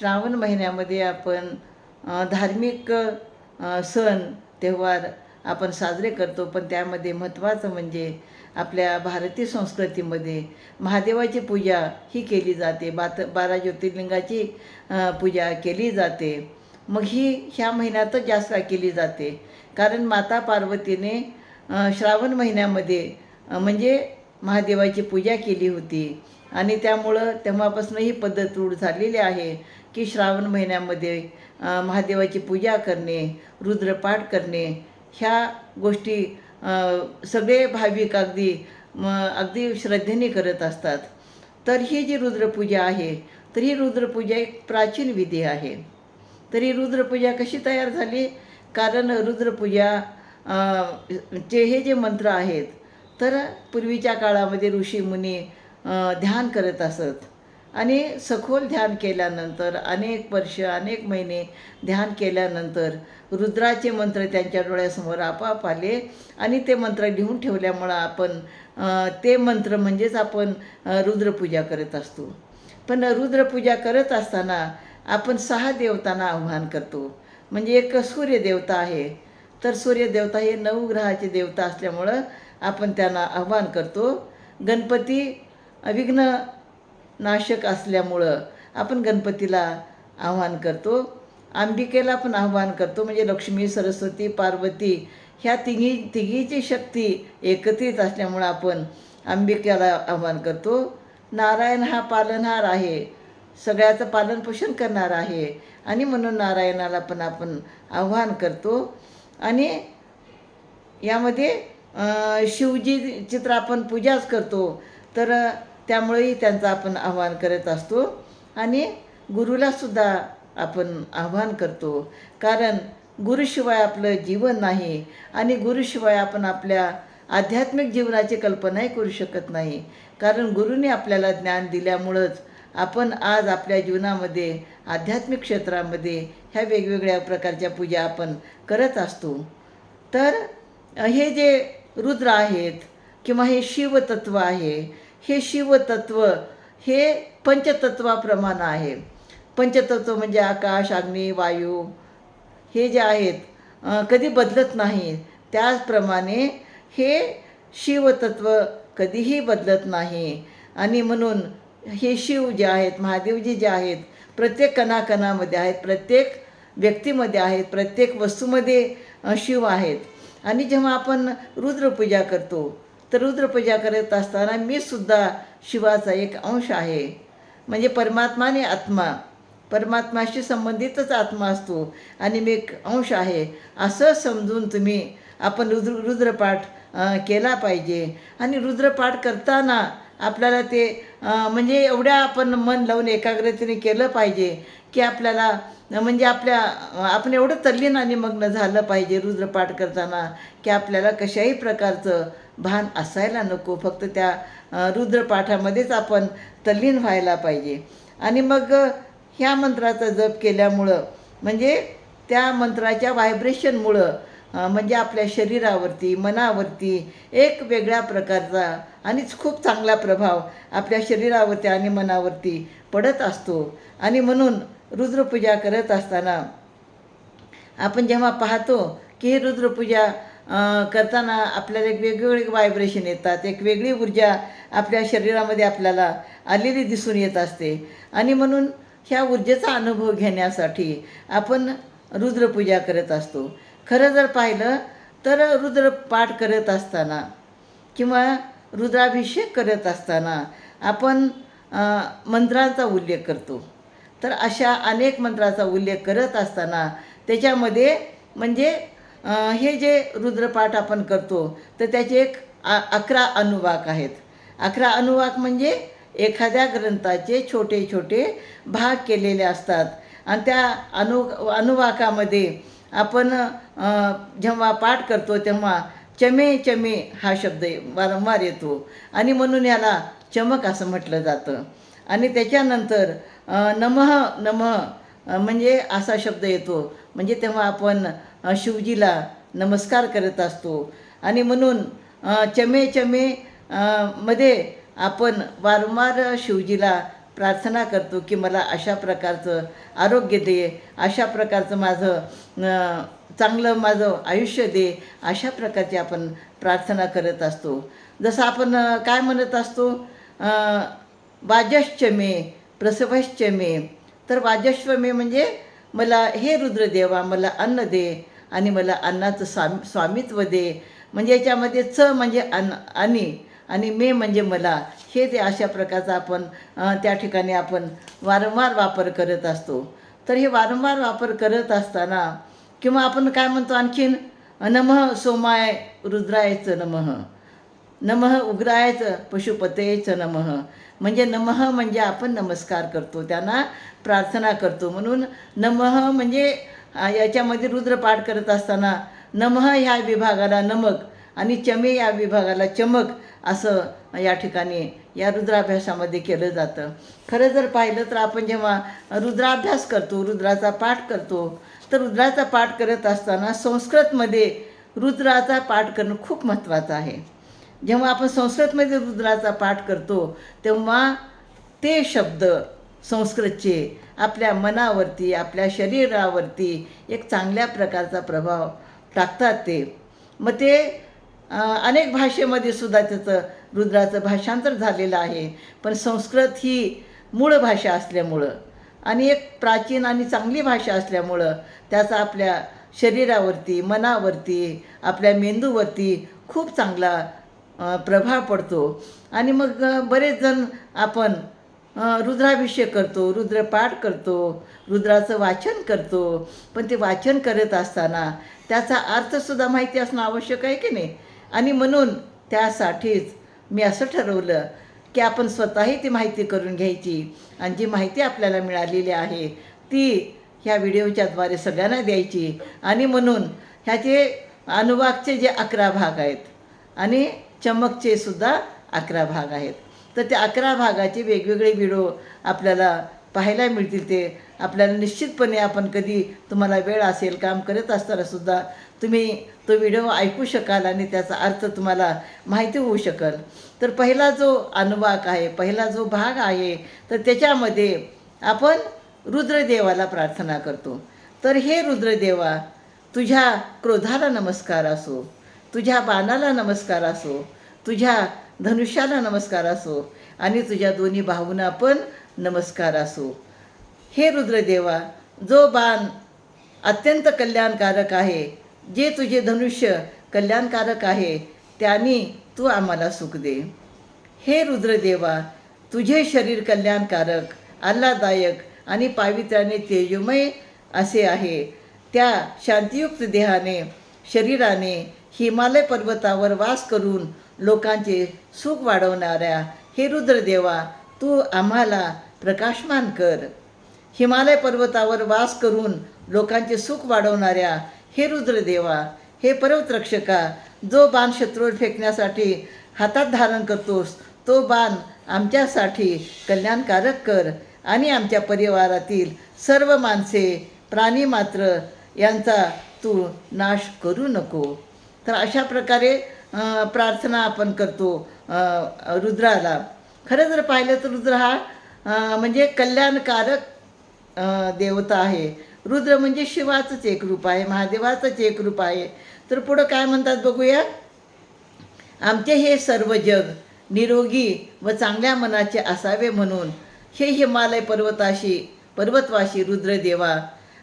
श्रावण महिन्यामध्ये आपण धार्मिक सण त्योहार आपण साजरे करतो. पण त्यामध्ये महत्त्वाचं म्हणजे आपल्या भारतीय संस्कृतीमध्ये महादेवाची पूजा ही केली जाते. बात बारा ज्योतिर्लिंगाची पूजा केली जाते. मग ही ह्या महिन्यातच जास्त केली जाते. कारण माता पार्वतीने श्रावण महिन्यामध्ये म्हणजे महादेवाची पूजा केली होती. आणि त्यामुळं तेव्हापासून ही पद्धत रूढ झालेली आहे की श्रावण महिन्यामध्ये महादेवाची पूजा करणे रुद्रपाठ करणे ह्या गोष्टी सगळे भाविक अगदी अगदी श्रद्धेने करत असतात. तर ही जी रुद्रपूजा आहे तर ही रुद्रपूजा एक प्राचीन विधी आहे. तर ही रुद्रपूजा कशी तयार झाली? कारण रुद्रपूजा चे हे जे मंत्र आहेत तर पूर्वीच्या काळामध्ये ऋषीमुनी मुनी ध्यान करत असत. आणि सखोल ध्यान केल्यानंतर अनेक वर्ष अनेक महिने ध्यान केल्यानंतर रुद्राचे मंत्र त्यांच्या डोळ्यासमोर आपोआप आले आणि ते मंत्र लिहून ठेवल्यामुळं आपण ते मंत्र म्हणजेच आपण रुद्रपूजा करत असतो. पण रुद्रपूजा करत असताना आपण सहा देवतांना आव्हान करतो. म्हणजे एक सूर्यदेवता आहे. तर सूर्यदेवता हे नऊ ग्रहाचे देवता असल्यामुळं आपण त्यांना आव्हान करतो. गणपती अविघ्न नाशक असल्यामुळं आपण गणपतीला आव्हान करतो. अंबिकेला पण आव्हान करतो म्हणजे लक्ष्मी सरस्वती पार्वती ह्या तिघी तिघीची शक्ती एकत्रित असल्यामुळं आपण अंबिकेला आव्हान करतो. नारायण हा पालनहार आहे. सगळ्याचं पालनपोषण करणार आहे. आणि म्हणून नारायणाला पण आपण आव्हान करतो. आणि यामध्ये शिवजी चित्र आपण पूजाच करतो. तर त्यामुळेही त्यांचं आपण आव्हान करत असतो. आणि गुरुलासुद्धा आपण आव्हान करतो. कारण गुरुशिवाय आपलं जीवन नाही आणि गुरुशिवाय आपण आपल्या आध्यात्मिक जीवनाची कल्पनाही करू शकत नाही. कारण गुरुने आपल्याला ज्ञान दिल्यामुळंच आपण आज आपल्या जीवनामध्ये आध्यात्मिक क्षेत्रामध्ये ह्या वेगवेगळ्या प्रकारच्या पूजा आपण करत असतो. तर हे जे रुद्र आहेत किंवा हे शिवतत्व आहे हे शिवतत्व हे पंचतत्वाप्रमाणे आहे. पंचतत्व म्हणजे आकाश अग्नी वायू हे जे आहेत कधी बदलत नाही. त्याचप्रमाणे हे शिवतत्व कधीही बदलत नाही. आणि म्हणून हे शिव जे आहेत महादेवजी जे आहेत प्रत्येक कणाकणामध्ये आहेत प्रत्येक व्यक्तीमध्ये आहेत प्रत्येक वस्तूमध्ये शिव आहेत. आणि जेव्हा आपण रुद्रपूजा करतो तर रुद्रपूजा करत असताना मी सुद्धा शिवाचा एक अंश आहे. म्हणजे परमात्मा आणि आत्मा. परमात्माशी संबंधितच आत्मा असतो आणि मी एक अंश आहे. असं समजून तुम्ही आपण रुद्र रुद्रपाठ केला पाहिजे. आणि रुद्रपाठ करताना आपल्याला ते म्हणजे एवढ्या आपण मन लावून एकाग्रतेने केलं पाहिजे की आपल्याला म्हणजे आपल्या आपण एवढं तल्लीन आणि मग्न झालं पाहिजे रुद्रपाठ करताना की आपल्याला कशाही प्रकारचं भान असायला नको. फक्त त्या रुद्रपाठामध्येच आपण तल्लीन व्हायला पाहिजे. आणि मग ह्या मंत्राचा जप केल्यामुळं म्हणजे त्या मंत्राच्या व्हायब्रेशनमुळं म्हणजे आपल्या शरीरावरती मनावरती एक वेगळ्या प्रकारचा आणिच खूप चांगला प्रभाव आपल्या शरीरावरती आणि मनावरती पडत असतो. आणि म्हणून रुद्रपूजा करत असताना आपण जेव्हा पाहतो की ही रुद्रपूजा करताना आपल्याला एक वेगवेगळे व्हायब्रेशन येतात एक वेगळी ऊर्जा आपल्या शरीरामध्ये आपल्याला आलेली दिसून येत असते. आणि म्हणून ह्या ऊर्जेचा अनुभव घेण्यासाठी आपण रुद्रपूजा करत असतो. खरं जर पाहिलं तर रुद्रपाठ करत असताना किंवा रुद्राभिषेक करत असताना आपण मंत्रांचा उल्लेख करतो. तर अशा अनेक मंत्राचा उल्लेख करत असताना त्याच्यामध्ये म्हणजे हे जे रुद्रपाठ आपण करतो तर त्याचे एक आ अकरा अनुवाक आहेत. अकरा अनुवाक म्हणजे एखाद्या ग्रंथाचे छोटे छोटे भाग केलेले असतात. आणि त्या अनु अनुवाकामध्ये आपण जेव्हा पाठ करतो तेव्हा चमे चमे हा शब्द वारंवार येतो. आणि म्हणून याला चमक असं म्हटलं जातं. आणि त्याच्यानंतर नमः नमः म्हणजे असा शब्द येतो. म्हणजे तेव्हा आपण शिवजीला नमस्कार करत असतो. आणि म्हणून चमे चमे मध्ये आपण वारंवार शिवजीला प्रार्थना करतो की मला अशा प्रकारचं आरोग्य दे अशा प्रकारचं माझं चांगलं माझं आयुष्य दे अशा प्रकारची आपण प्रार्थना करत असतो. जसं आपण काय म्हणत असतो? वाजश्च मे प्रसवश्च मे तर वाजश्व मे म्हणजे मला हे रुद्रदेवा मला अन्न दे आणि मला अन्नाचं स्वामी स्वामित्व दे. म्हणजे याच्यामध्ये च म्हणजे अन्न आणि. आणि मे म्हणजे मला हे ते अशा प्रकारचा आपण त्या ठिकाणी आपण वारंवार वापर करत असतो. तर हे वारंवार वापर करत असताना किंवा आपण काय म्हणतो आणखीन? नमः सोमाय रुद्रायचं नमः. नमः उग्रायचं पशुपतेचं नमः. म्हणजे नमः म्हणजे आपण नमस्कार करतो त्यांना प्रार्थना करतो. म्हणून नमः म्हणजे याच्यामध्ये रुद्रपाठ करत असताना नमः ह्या विभागाला नमक आणि चमे या विभागाला चमक असं या ठिकाणी या रुद्राभ्यासामध्ये केलं जातं. खरं जर पाहिलं तर आपण जेव्हा रुद्राभ्यास करतो रुद्राचा पाठ करतो तर रुद्राचा पाठ करत असताना संस्कृतमध्ये रुद्राचा पाठ करणं खूप महत्त्वाचं आहे. जेव्हा आपण संस्कृतमध्ये रुद्राचा पाठ करतो तेव्हा ते शब्द संस्कृतचे आपल्या मनावरती आपल्या शरीरावरती एक चांगल्या प्रकारचा प्रभाव टाकतात ते. मग ते अनेक भाषेमध्ये सुद्धा त्याचं रुद्राचं भाषांतर झालेलं आहे. पण संस्कृत ही मूळ भाषा असल्यामुळं आणि एक प्राचीन आणि चांगली भाषा असल्यामुळं त्याचा आपल्या शरीरावरती मनावरती आपल्या मेंदूवरती खूप चांगला प्रभाव पडतो. आणि मग बरेच जण आपण रुद्राभिषेक करतो रुद्रपाठ करतो रुद्राचं वाचन करतो. पण ते वाचन करत असताना त्याचा अर्थसुद्धा माहिती असणं आवश्यक आहे की नाही? आणि म्हणून त्यासाठीच मी असं ठरवलं की आपण स्वतःही ती माहिती करून घ्यायची. आणि जी माहिती आपल्याला मिळालेली आहे ती ह्या व्हिडिओच्याद्वारे सगळ्यांना द्यायची. आणि म्हणून ह्याचे अनुवाकचे जे अकरा भाग आहेत आणि चमकचे सुद्धा अकरा भाग आहेत. तर त्या अकरा भागाचे वेगवेगळे व्हिडिओ आपल्याला पाहायला मिळतील ते आपल्याला निश्चितपणे आपण कधी तुम्हाला वेळ असेल काम करत असतानासुद्धा तुम्ही तो व्हिडिओ ऐकू शकाल आणि त्याचा अर्थ तुम्हाला माहिती होऊ शकेल. तर पहिला जो अनुवाक आहे पहिला जो भाग आहे तर त्याच्यामध्ये आपण रुद्रदेवाला प्रार्थना करतो. तर हे रुद्रदेवा तुझ्या क्रोधाला नमस्कार असो तुझ्या बाणाला नमस्कार असो तुझ्या धनुष्याला नमस्कार असो आणि तुझ्या दोन्ही भाऊंना पण नमस्कार असो. हे रुद्रदेवा जो बाण अत्यंत कल्याणकारक आहे जे तुझे धनुष्य कल्याणकारक आहे त्यानी तू आम्हाला सुख दे. हे रुद्रदेवा तुझे शरीर कल्याणकारक आल्हादायक आणि पावित्र्याने तेजमय असे आहे. त्या शांतियुक्त देहाने शरीराने हिमालय पर्वतावर वास करून लोकांचे सुख वाढवणाऱ्या हे रुद्रदेवा तू आम्हाला प्रकाशमान कर. हिमालय पर्वतावर वास करून लोकांचे सुख वाढवणाऱ्या हे रुद्रदेवा हे पर्वतरक्षका जो बाण शत्रूवर फेकण्यासाठी हातात धारण करतोस तो बाण आमच्यासाठी कल्याणकारक कर आणि आमच्या परिवारातील सर्व माणसे प्राणी मात्र यांचा तू नाश करू नको. तर अशा प्रकारे प्रार्थना आपण करतो रुद्राला. खरं जर पाहिलं तर रुद्र हा म्हणजे कल्याणकारक देवता आहे. रुद्र म्हणजे शिवाचंच एक रूप आहे महादेवाचंच एक रूप आहे. तर पुढं काय म्हणतात बघूया? आमचे हे सर्व जग निरोगी व चांगल्या मनाचे असावे म्हणून हे हिमालय पर्वताशी पर्वतवाशी रुद्रदेवा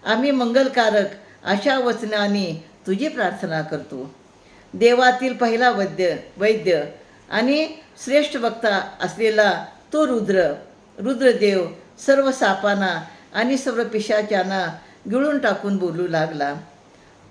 आम्ही मंगलकारक अशा वचनाने तुझी प्रार्थना करतो. देवातील पहिला वैद्य वैद्य आणि श्रेष्ठ वक्ता असलेला तो रुद्र रुद्रदेव सर्व सापांना आणि सर्व पिशाच्याना गिळून टाकून बोलू लागला.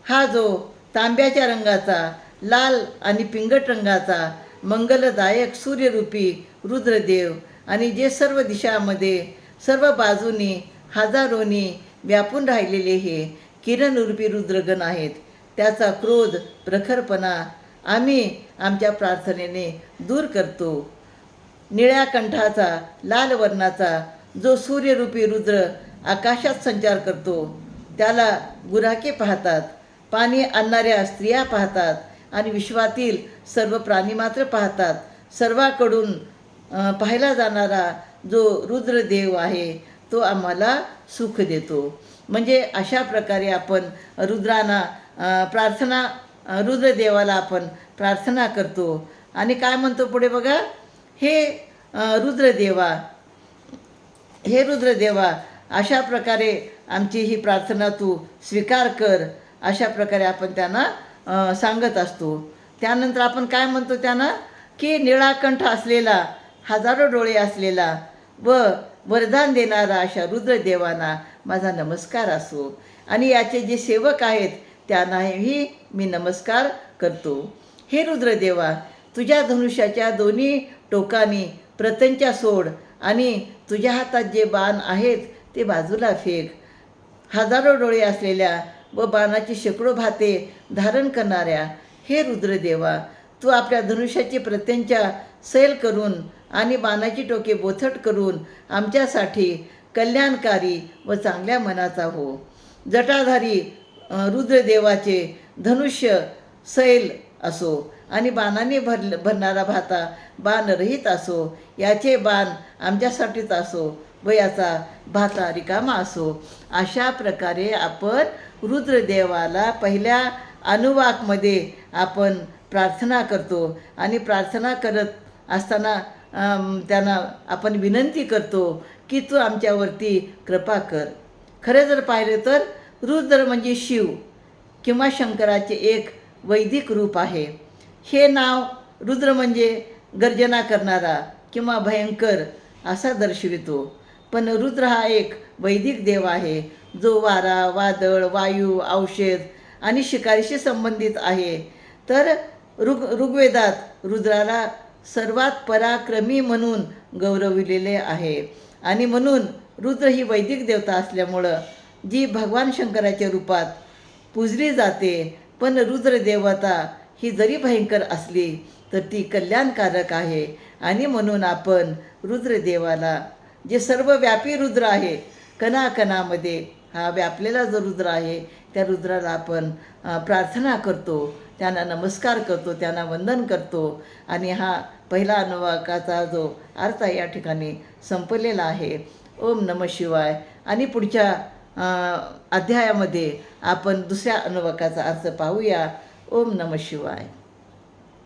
हा जो तांब्याच्या रंगाचा लाल आणि पिंगट रंगाचा मंगलदायक सूर्यरूपी रुद्रदेव आणि जे सर्व दिशामध्ये सर्व बाजूनी हजारोनी व्यापून राहिलेले हे किरणरूपी रुद्रगण आहेत. त्याचा क्रोध प्रखरपणा आम्ही आमच्या प्रार्थनेने दूर करतो. निळ्या कंठाचा लाल वर्णाचा जो सूर्यरूपी रुद्र आकाशात संचार करतो. त्याला गुराके पाहतात पाणी आणणाऱ्या स्त्रिया पाहतात आणि विश्वातील सर्व प्राणी मात्र पाहतात. सर्वाकडून पाहिला जाणारा जो रुद्रदेव आहे तो आम्हाला सुख देतो. म्हणजे अशा प्रकारे आपण रुद्रांना प्रार्थना रुद्रदेवाला आपण प्रार्थना करतो. आणि काय म्हणतो पुढे बघा? हे रुद्रदेवा हे रुद्रदेवा अशा प्रकारे आमची ही प्रार्थना तू स्वीकार कर. अशा प्रकारे आपण त्यांना सांगत असतो. त्यानंतर आपण काय म्हणतो त्यांना? की निळाकंठ असलेला हजारो डोळे असलेला व वरदान देणारा अशा रुद्रदेवांना माझा नमस्कार असो. आणि याचे जे सेवक आहेत त्यांनाही मी नमस्कार करतो. हे रुद्रदेवा तुझ्या धनुष्याच्या दोन्ही टोकानी प्रतंच्या सोड आणि तुझ्या हातात जे बाण आहेत ते बाजूला फेक. हजारो डोळे असलेल्या व बाणाची शेकडो भाते धारण करणाऱ्या हे रुद्रदेवा तू आपल्या धनुष्याची प्रत्यंच्या सैल करून आणि बाणाची टोके बोथट करून आमच्यासाठी कल्याणकारी व चांगल्या मनाचा हो. जटाधारी रुद्रदेवाचे धनुष्य सैल असो आणि बाणाने भर भरणारा भाता बाणरहित असो याचे बाण आमच्यासाठीच असो. वयाचा भाता रिकामा असो अशा प्रकारे आपण रुद्रदेवाला पहिल्या अनुवाकमध्ये आपण प्रार्थना करतो आणि प्रार्थना करत असताना त्यांना आपण विनंती करतो की तू आमच्यावरती कृपा कर. खरं जर पाहिलं तर रुद्र म्हणजे शिव किंवा शंकराचे एक वैदिक रूप आहे. हे नाव रुद्र म्हणजे गर्जना करणारा किंवा भयंकर असा दर्शवितो. पण रुद्र हा एक वैदिक देव आहे. जो वारा वादळ वायू औषध आणि शिकारीशी संबंधित आहे. तर ऋग ऋग्वेदात रुद्राला सर्वात पराक्रमी म्हणून गौरविलेले आहे. आणि म्हणून रुद्र ही वैदिक देवता असल्यामुळं जी भगवान शंकराच्या रूपात पूजली जाते पण रुद्र देवता ही जरी भयंकर असली तर ती कल्याणकारक आहे. आणि म्हणून आपण रुद्रदेवाला जे सर्व व्यापी रुद्र आहे कणाकणामध्ये हा व्यापलेला जो रुद्र आहे त्या रुद्राला आपण प्रार्थना करतो त्यांना नमस्कार करतो त्यांना वंदन करतो आणि हा पहिला अनुवाकाचा जो अर्थ आहे या ठिकाणी संपलेला आहे. ओम नम शिवाय. आणि पुढच्या अध्यायामध्ये आपण दुसऱ्या अनुवाकाचा अर्थ पाहूया. ओम नम शिवाय.